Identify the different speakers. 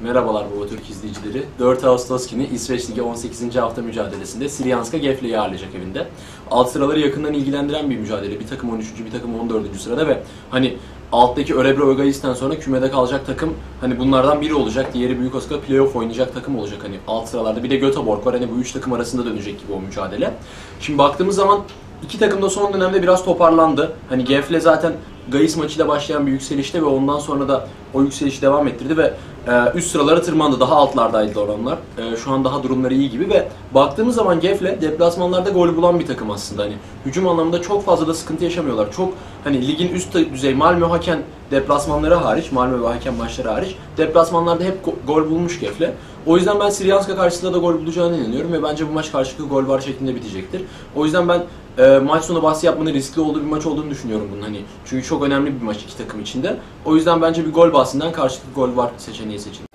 Speaker 1: Merhabalar Baba Türk izleyicileri. 4 Ağustos günü İsveç Ligi 18. hafta mücadelesinde Silyanska Gefle'yi ağırlayacak evinde. Alt sıraları yakından ilgilendiren bir mücadele. Bir takım 13. bir takım 14. sırada ve hani alttaki Örebro Ögayis'ten sonra kümede kalacak takım hani bunlardan biri olacak. Diğeri Büyük Oska playoff oynayacak takım olacak hani alt sıralarda. Bir de Göteborg var. Hani bu üç takım arasında dönecek gibi o mücadele. Şimdi baktığımız zaman iki takım da son dönemde biraz toparlandı. Hani Gefle zaten Gayis maçıyla başlayan bir yükselişte ve ondan sonra da o yükselişi devam ettirdi ve e, üst sıralara tırmandı. Daha altlardaydı oranlar. E, şu an daha durumları iyi gibi ve baktığımız zaman Gefle deplasmanlarda gol bulan bir takım aslında. Hani hücum anlamında çok fazla da sıkıntı yaşamıyorlar. Çok hani ligin üst düzey Malmö Haken deplasmanları hariç, Malmö ve Haken maçları hariç deplasmanlarda hep go- gol bulmuş Gefle. O yüzden ben Siryanska karşısında da gol bulacağına inanıyorum ve bence bu maç karşılıklı gol var şeklinde bitecektir. O yüzden ben e, maç sonu bahsi yapmanın riskli olduğu bir maç olduğunu düşünüyorum bunun hani. Çünkü çok önemli bir maç iki takım içinde. O yüzden bence bir gol bahsinden karşılıklı gol var seçeneği конечно,